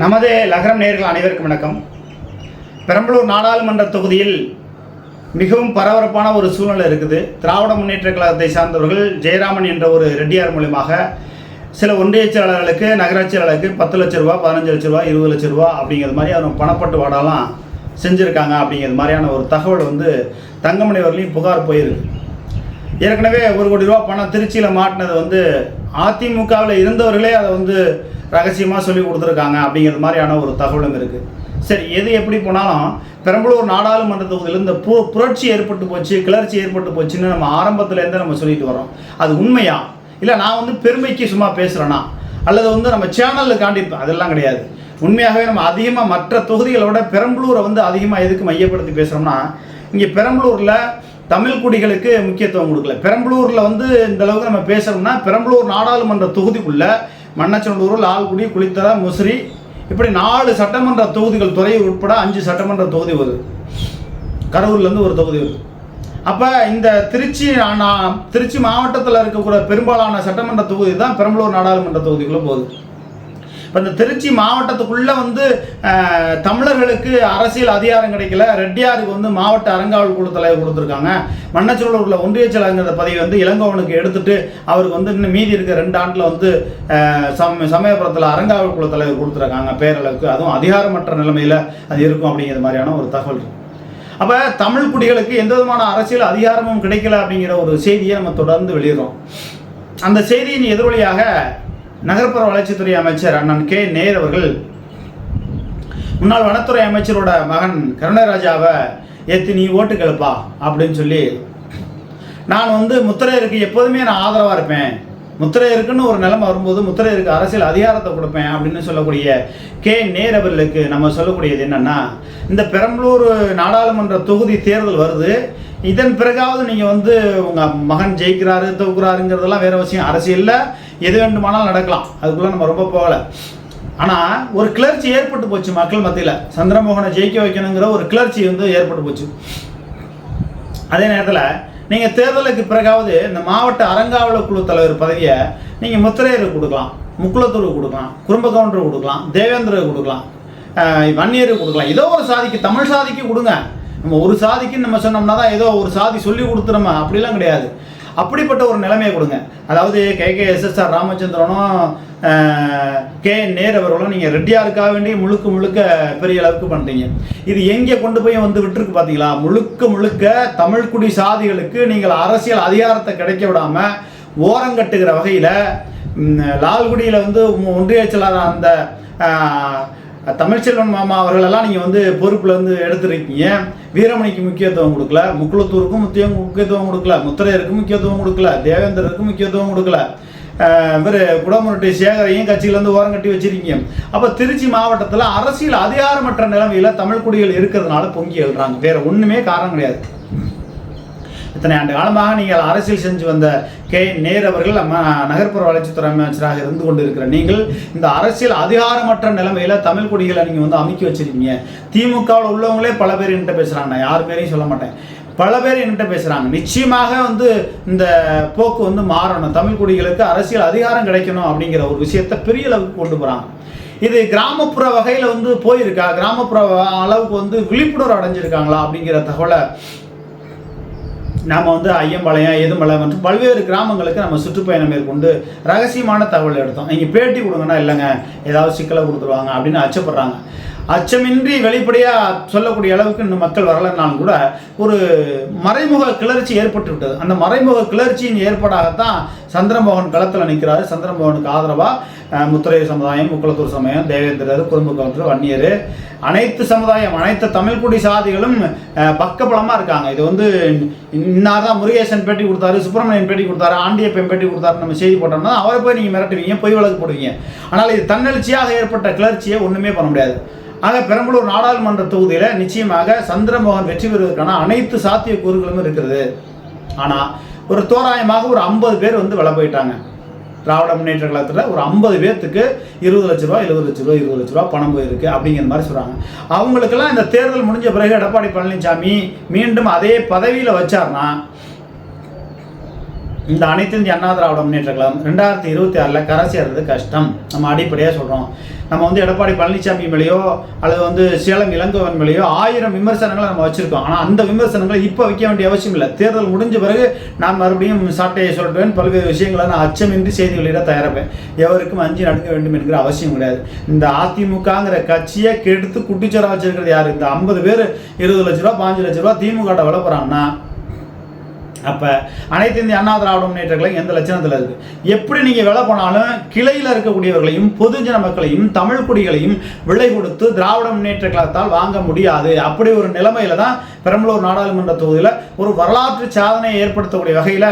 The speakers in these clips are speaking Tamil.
நமது லகரம் நேர்கள் அனைவருக்கும் வணக்கம். பெரம்பலூர் நாடாளுமன்ற தொகுதியில் மிகவும் பரபரப்பான ஒரு சூழ்நிலை இருக்குது. திராவிட முன்னேற்ற கழகத்தை சார்ந்தவர்கள் ஜெயராமன் என்ற ஒரு ரெட்டியார் மூலியமாக சில ஒன்றிய செயலாளர்களுக்கு நகராட்சியாளர்களுக்கு பத்து லட்ச ரூபா பதினஞ்சு லட்ச ரூபா இருபது லட்ச ரூபா அப்படிங்கிற மாதிரி அவங்க பணப்பட்டு வாடாலாம் செஞ்சுருக்காங்க அப்படிங்கிறது மாதிரியான ஒரு தகவல் வந்து தங்கமணி அவர்களையும் புகார் போயிருக்கு. ஏற்கனவே ஒரு கோடி ரூபா பணம் திருச்சியில் மாட்டினது வந்து அதிமுகவில் இருந்தவர்களே அதை வந்து ரகசியமாக சொல்லி கொடுத்துருக்காங்க அப்படிங்கிற மாதிரியான ஒரு தகவலும் இருக்குது சரி எது எப்படி போனாலும் பெரம்பலூர் நாடாளுமன்ற தொகுதியில் இந்த பு புரட்சி ஏற்பட்டு போச்சு கிளர்ச்சி ஏற்பட்டு போச்சுன்னு நம்ம ஆரம்பத்துலேருந்து நம்ம சொல்லிட்டு வரோம் அது உண்மையா? இல்லை நான் வந்து பெருமைக்கு சும்மா பேசுகிறேன்னா அல்லது வந்து நம்ம சேனலில் காண்டிப்பேன் அதெல்லாம் கிடையாது. உண்மையாகவே நம்ம அதிகமாக மற்ற தொகுதிகளை விட பெரம்பலூரை வந்து அதிகமாக எதுக்கு மையப்படுத்தி பேசுகிறோம்னா இங்கே பெரம்பலூரில் தமிழ் குடிகளுக்கு முக்கியத்துவம் கொடுக்கல. பெரம்பலூரில் வந்து இந்த அளவுக்கு நம்ம பேசுகிறோம்னா பெரம்பலூர் நாடாளுமன்ற தொகுதிக்குள்ள மண்ணச்சநல்லூர் லால்குடி குளித்தர முசிறி இப்படி நாலு சட்டமன்ற தொகுதிகள் துறை உட்பட அஞ்சு சட்டமன்ற தொகுதி வருது. கரூர்லேருந்து ஒரு தொகுதி வருது. அப்போ இந்த திருச்சி திருச்சி மாவட்டத்தில் இருக்கக்கூடிய பெரும்பாலான சட்டமன்ற தொகுதி தான் பெரம்பலூர் நாடாளுமன்ற தொகுதிக்குள்ளே போகுது. இப்போ இந்த திருச்சி மாவட்டத்துக்குள்ளே வந்து தமிழர்களுக்கு அரசியல் அதிகாரம் கிடைக்கல. ரெட்டியாருக்கு வந்து மாவட்ட அறங்காவல் குழு தலைவர் கொடுத்துருக்காங்க. மன்னச்சூழலூரில் ஒன்றிய செயலாளர் பதவி வந்து இளங்கோவனுக்கு எடுத்துட்டு அவருக்கு வந்து இன்னும் மீதி இருக்க ரெண்டு ஆண்டில் வந்து சம சமயபுரத்தில் அறங்காவல் குழு தலைவர் கொடுத்துருக்காங்க பேரளவுக்கு. அதுவும் அதிகாரமற்ற நிலைமையில் அது இருக்கும் அப்படிங்கிற மாதிரியான ஒரு தகவல் அப்போ தமிழ் குடிகளுக்கு எந்த விதமான அரசியல் அதிகாரமும் கிடைக்கல அப்படிங்கிற ஒரு செய்தியை நம்ம தொடர்ந்து வெளியிடுறோம். அந்த செய்தியின் எதிரொலியாக நகர்ப்புற வளர்ச்சித்துறை அமைச்சர் அண்ணன் கே. நேர் அவர்கள் முன்னாள் வனத்துறை அமைச்சரோட மகன் கருணராஜாவை ஏற்றி நீ ஓட்டு கேளுப்பா அப்படின்னு சொல்லி நான் வந்து முத்திரையருக்கு எப்போதுமே நான் ஆதரவாக இருப்பேன். முத்திரையருக்குன்னு ஒரு நிலைமை வரும்போது முத்திரையருக்கு அரசியல் அதிகாரத்தை கொடுப்பேன் அப்படின்னு சொல்லக்கூடிய கே. நேர் அவர்களுக்கு நம்ம சொல்லக்கூடியது என்னென்னா இந்த பெரம்பலூர் நாடாளுமன்ற தொகுதி தேர்தல் வருது. இதன் பிறகாவது நீங்கள் வந்து உங்கள் மகன் ஜெயிக்கிறாரு தோக்குறாருங்கிறதெல்லாம் வேறு விஷயம். அரசியலில் எது வேண்டுமானாலும் நடக்கலாம். அதுக்குள்ளே நம்ம ரொம்ப போகலை. ஆனால் ஒரு கிளர்ச்சி ஏற்பட்டு போச்சு மக்கள் மத்தியில். சந்திரமோகனை ஜெயிக்க வைக்கணுங்கிற ஒரு கிளர்ச்சி வந்து ஏற்பட்டு போச்சு. அதே நேரத்தில் நீங்கள் தேர்தலுக்கு பிறகாவது இந்த மாவட்ட அறங்காவலர் குழு தலைவர் பதவியை நீங்கள் முத்திரையருக்கு கொடுக்கலாம் முக்குளத்தூருக்கு கொடுக்கலாம் குடும்ப கவுண்டருக்கு கொடுக்கலாம் தேவேந்திரருக்கு கொடுக்கலாம் வன்னியருக்கு கொடுக்கலாம். ஏதோ ஒரு சாதிக்கு தமிழ் சாதிக்கு கொடுங்க. நம்ம ஒரு சாதிக்குன்னு நம்ம சொன்னோம்னா தான் ஏதோ ஒரு சாதி சொல்லி கொடுத்துருமா? அப்படிலாம் கிடையாது. அப்படிப்பட்ட ஒரு நிலைமையை கொடுங்க. அதாவது கே. கே. எஸ்எஸ்ஆர் ராமச்சந்திரனும் கே. நேர் அவர்களும் நீங்கள் ரெட்டியாருக்காக வேண்டி முழுக்க முழுக்க பெரிய அளவுக்கு பண்ணுறீங்க இது எங்கே கொண்டு போய் வந்து விட்டுருக்கு பார்த்தீங்களா முழுக்க முழுக்க தமிழ்குடி சாதிகளுக்கு நீங்கள் அரசியல் அதிகாரத்தை கிடைக்க விடாமல் ஓரங்கட்டுகிற வகையில் லால்குடியில் வந்து ஒன்றிய செயலாளர் அந்த தமிழ்ச்செல்வன் மாமா அவர்களெல்லாம் நீங்கள் வந்து பொறுப்பில் வந்து எடுத்துருக்கீங்க. வீரமணிக்கு முக்கியத்துவம் கொடுக்கல. முக்குளத்தூருக்கும் முக்கியம் முக்கியத்துவம் கொடுக்கல. முத்திரையருக்கு முக்கியத்துவம் கொடுக்கல. தேவேந்திரருக்கும் முக்கியத்துவம் கொடுக்கல. இவர் குடமுருட்டி சேகரையும் கட்சியிலேருந்து ஓரம் கட்டி வச்சிருக்கீங்க. அப்போ திருச்சி மாவட்டத்தில் அரசியல் அதிகாரமற்ற நிலைமையில் தமிழ் குடிகள் இருக்கிறதுனால பொங்கி எழுறாங்க. வேற ஒன்றுமே காரணம் கிடையாது. இத்தனை ஆண்டு காலமாக நீங்கள் அரசியல் செஞ்சு வந்த கே. நேர் அவர்கள் நம்ம நகர்ப்புற வளர்ச்சித்துறை அமைச்சராக இருந்து கொண்டு இருக்கிற நீங்கள் இந்த அரசியல் அதிகாரமற்ற நிலைமையில தமிழ் குடிகளை நீங்கள் வந்து அமைக்கி வச்சிருக்கீங்க. திமுகவில் உள்ளவங்களே பல பேர் என்கிட்ட பேசுகிறாங்க நான் யார் பேரையும் சொல்ல மாட்டேன். பல பேர் என்கிட்ட பேசுகிறாங்க நிச்சயமாக வந்து இந்த போக்கு வந்து மாறணும். தமிழ் குடிகளுக்கு அரசியல் அதிகாரம் கிடைக்கணும் அப்படிங்கிற ஒரு விஷயத்தை பெரிய அளவுக்கு கொண்டு போகிறாங்க இது கிராமப்புற வகையில் வந்து போயிருக்கா? கிராமப்புற அளவுக்கு வந்து விழிப்புணர்வு அடைஞ்சிருக்காங்களா அப்படிங்கிற தகவலை நாம் வந்து ஐயம்பாளையம் எதுமலை மற்றும் பல்வேறு கிராமங்களுக்கு நம்ம சுற்றுப்பயணம் மேற்கொண்டு ரகசியமான தகவல் எடுத்தோம். நீங்கள் பேட்டி கொடுங்கன்னா இல்லைங்க ஏதாவது சிக்கலை கொடுத்துருவாங்க அப்படின்னு அச்சப்படுறாங்க. அச்சமின்றி வெளிப்படையாக சொல்லக்கூடிய அளவுக்கு இன்னும் மக்கள் வரலைன்னாலும் கூட ஒரு மறைமுக கிளர்ச்சி ஏற்பட்டு விட்டது அந்த மறைமுக கிளர்ச்சியின் ஏற்பாடாகத்தான் சந்திரமோகன் களத்தில் நிற்கிறாரு சந்திரமோகனுக்கு ஆதரவாக முத்துரை சமுதாயம் முக்குளத்தூர் சமயம் தேவேந்திரர் குடும்ப கவுண்டர் வன்னியர் அனைத்து சமுதாயம் அனைத்து தமிழ்குடி சாதிகளும் பக்கபலமாக இருக்காங்க. இது வந்து இன்னாதான் முருகேசன் பேட்டி கொடுத்தாரு சுப்பிரமணியன் பேட்டி கொடுத்தாரு ஆண்டியப்பன் பேட்டி கொடுத்தாரு நம்ம செய்தி போட்டோம்னா அவரை போய் நீங்கள் மிரட்டுவீங்க பொய் வழக்கு போடுவீங்க. ஆனால் இது தன்னெழுச்சியாக ஏற்பட்ட கிளர்ச்சியை ஒன்றுமே பண்ண முடியாது. ஆக பெரம்பலூர் நாடாளுமன்ற தொகுதியில் நிச்சயமாக சந்திரமோகன் வெற்றி பெறுவதற்கான அனைத்து சாத்தியக்கூறுகளும் இருக்கிறது. ஆனால் ஒரு தோராயமாக ஒரு ஐம்பது பேர் வந்து வில போயிட்டாங்க. திராவிட முன்னேற்ற கழகத்தில் ஒரு ஐம்பது பேர்த்துக்கு இருபது லட்ச ரூபா எழுபது லட்ச ரூபா இருபது லட்ச ரூபா பணம் போயிருக்கு அப்படிங்கிற மாதிரி சொல்கிறாங்க அவங்களுக்கெல்லாம் இந்த தேர்தல் முடிஞ்ச பிறகு எடப்பாடி பழனிசாமி மீண்டும் அதே பதவியில் வச்சார்னா இந்த அனைத்து இந்திய அண்ணா திராவிட முன்னேற்ற கழகம் ரெண்டாயிரத்தி இருபத்தி ஆறில் கரை சேர்றது கஷ்டம். நம்ம அடிப்படையாக சொல்கிறோம் நம்ம வந்து எடப்பாடி பழனிசாமி மேலேயோ அல்லது வந்து சேலம் இளங்கோவன் மேலேயோ ஆயிரம் விமர்சனங்களை நம்ம வச்சுருக்கோம். ஆனால் அந்த விமர்சனங்களை இப்போ வைக்க வேண்டிய அவசியம் இல்லை. தேர்தல் முடிஞ்ச பிறகு நான் மறுபடியும் சாட்டையை சொல்கிறேன் பல்வேறு விஷயங்களை நான் அச்சமின்றி செய்தி வெளியிட தயாரிப்பேன். எவருக்கும் அஞ்சு நடக்க வேண்டும் என்கிற அவசியம் கிடையாது. இந்த அதிமுகங்கிற கட்சியை கெடுத்து குட்டிச்சோரா வச்சிருக்கிறது யார்? இந்த ஐம்பது பேர் இருபது லட்ச ரூபா பாஞ்சு லட்ச ரூபா திமுக விட அப்போ அனைத்து இந்திய அண்ணா திராவிட முன்னேற்ற கழகம் எந்த லட்சணத்தில் இருக்கு? எப்படி நீங்கள் வேலை போனாலும் கிளையில் இருக்கக்கூடியவர்களையும் பொதுஜன மக்களையும் தமிழ் குடிகளையும் விலை கொடுத்து திராவிட முன்னேற்ற கழகத்தால் வாங்க முடியாது. அப்படி ஒரு நிலைமையில தான் பெரம்பலூர் நாடாளுமன்ற தொகுதியில் ஒரு வரலாற்று சாதனையை ஏற்படுத்தக்கூடிய வகையில்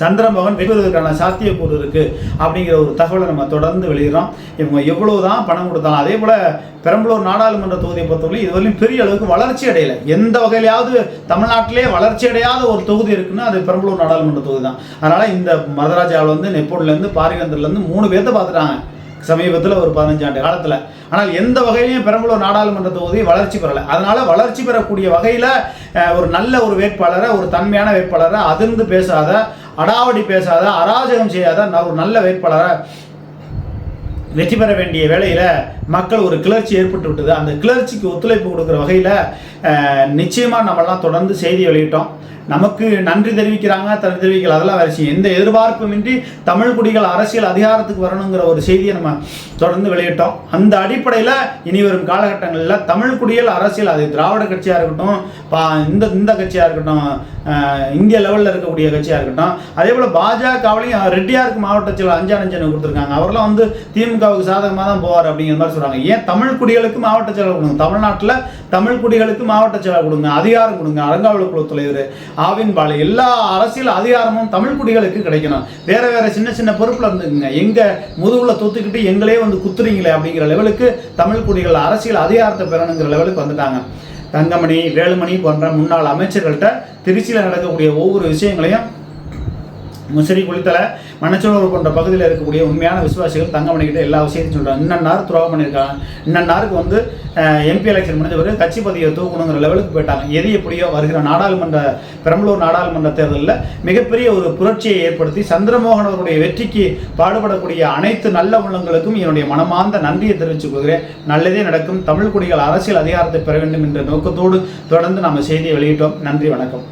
சந்திரமோகன் வெல்வதற்கான சாத்தியக்கூறு இருக்குது அப்படிங்கிற ஒரு தகவலை நம்ம தொடர்ந்து வெளியிடறோம். இவங்க எவ்வளவுதான் பணம் கொடுத்தாலும் அதே போல் பெரம்பலூர் நாடாளுமன்ற தொகுதியை பொறுத்தவரையும் இதுவரையும் பெரிய அளவுக்கு வளர்ச்சி அடையலை. எந்த வகையிலாவது தமிழ்நாட்டிலே வளர்ச்சி அடையாத ஒரு தொகுதி இருக்குன்னா அது பெரம்பலூர் நாடாளுமன்ற தொகுதி தான். அதனால் இந்த மதராஜாவில் வந்து நெப்போன்லேருந்து பாரிகந்தர்லேருந்து மூணு பேர்த்த பார்த்துட்டாங்க. சமீபத்தில் ஒரு பதினஞ்சு ஆண்டு காலத்தில். ஆனால் எந்த வகையிலையும் பெரம்பலூர் நாடாளுமன்ற தொகுதி வளர்ச்சி பெறலை. அதனால் வளர்ச்சி பெறக்கூடிய வகையில் ஒரு நல்ல ஒரு வேட்பாளரை ஒரு தன்மையான வேட்பாளரை அதிர்ந்து பேசாத அடாவடி பேசாத அராஜகம் செய்யாத ஒரு நல்ல வேட்பாளரை வெற்றி பெற வேண்டிய வேலையில் மக்கள் ஒரு கிளர்ச்சி ஏற்பட்டு விட்டது. அந்த கிளர்ச்சிக்கு ஒத்துழைப்பு கொடுக்குற வகையில் நிச்சயமாக நம்மளாம் தொடர்ந்து செய்தி வெளியிட்டோம். நமக்கு நன்றி தெரிவிக்கிறாங்க தனி தெரிவிக்கல. அதெல்லாம் வேற விஷயம். எந்த எதிர்பார்ப்புமின்றி தமிழ் குடிகள் அரசியல் அதிகாரத்துக்கு வரணுங்கிற ஒரு செய்தியை நம்ம தொடர்ந்து வெளியிட்டோம். அந்த அடிப்படையில் இனி வரும் காலகட்டங்களில் தமிழ் குடிகள் அரசியல் அது திராவிட கட்சியாக இருக்கட்டும் பா இந்த இந்த கட்சியாக இருக்கட்டும் இந்திய லெவலில் இருக்கக்கூடிய கட்சியாக இருக்கட்டும் அதே போல் பாஜகவிலையும் ரெட்டியாருக்கு மாவட்ட செயலர் அஞ்சானஞ்சனை கொடுத்துருக்காங்க. அவரெல்லாம் வந்து திமுகவுக்கு சாதகமாக தான் போவார் அப்படிங்கிற மாதிரி சொல்கிறாங்க ஏன் தமிழ் குடிகளுக்கு மாவட்ட செயலர் கொடுங்க? தமிழ்நாட்டில் தமிழ் குடிகளுக்கு மாவட்ட செயலர் கொடுங்க அதிகாரம் கொடுங்க அறங்காவல் குழு தலைவர் ஆவின் எல்லா அரசியல் அதிகாரமும் தமிழ் குடிகளுக்கு கிடைக்கணும். வேற வேற சின்ன சின்ன பொறுப்பில் இருந்துங்க எங்க முதுகுல தொத்துக்கிட்டு எங்களே வந்து குத்துறீங்களே அப்படிங்கிற லெவலுக்கு தமிழ் குடிகள் அரசியல் அதிகாரத்தை பெறணுங்கிற லெவலுக்கு வந்துட்டாங்க. தங்கமணி வேலுமணி போன்ற முன்னாள் அமைச்சர்கள்ட்ட திருச்சியில் நடக்கக்கூடிய ஒவ்வொரு விஷயங்களையும் முசிறி குளித்தலை மணச்சோளூர் போன்ற பகுதியில் இருக்கக்கூடிய உண்மையான விசுவாசிகள் தங்கமணிக்கிட்ட எல்லா விஷயத்தையும் சொல்கிறாங்க இன்னன்னார் துரோகம் பண்ணியிருக்காங்க. இன்னன்னாருக்கு வந்து எம்பி எலெக்ஷன் முடிஞ்ச பிறகு கட்சி பதவியை தூக்கணுங்கிற லெவலுக்கு போயிட்டாங்க. எது எப்படியோ வருகிற நாடாளுமன்ற பெரம்பலூர் நாடாளுமன்ற தேர்தலில் மிகப்பெரிய ஒரு புரட்சியை ஏற்படுத்தி சந்திரமோகன் அவருடைய வெற்றிக்கு பாடுபடக்கூடிய அனைத்து நல்ல உள்ளங்களுக்கும் என்னுடைய மனமார்ந்த நன்றியை தெரிவித்துக் கொள்கிறேன். நல்லதே நடக்கும். தமிழ் குடிகள் அரசியல் அதிகாரத்தை பெற வேண்டும் என்ற நோக்கத்தோடு தொடர்ந்து நாம் செய்தியை வெளியிட்டோம். நன்றி வணக்கம்.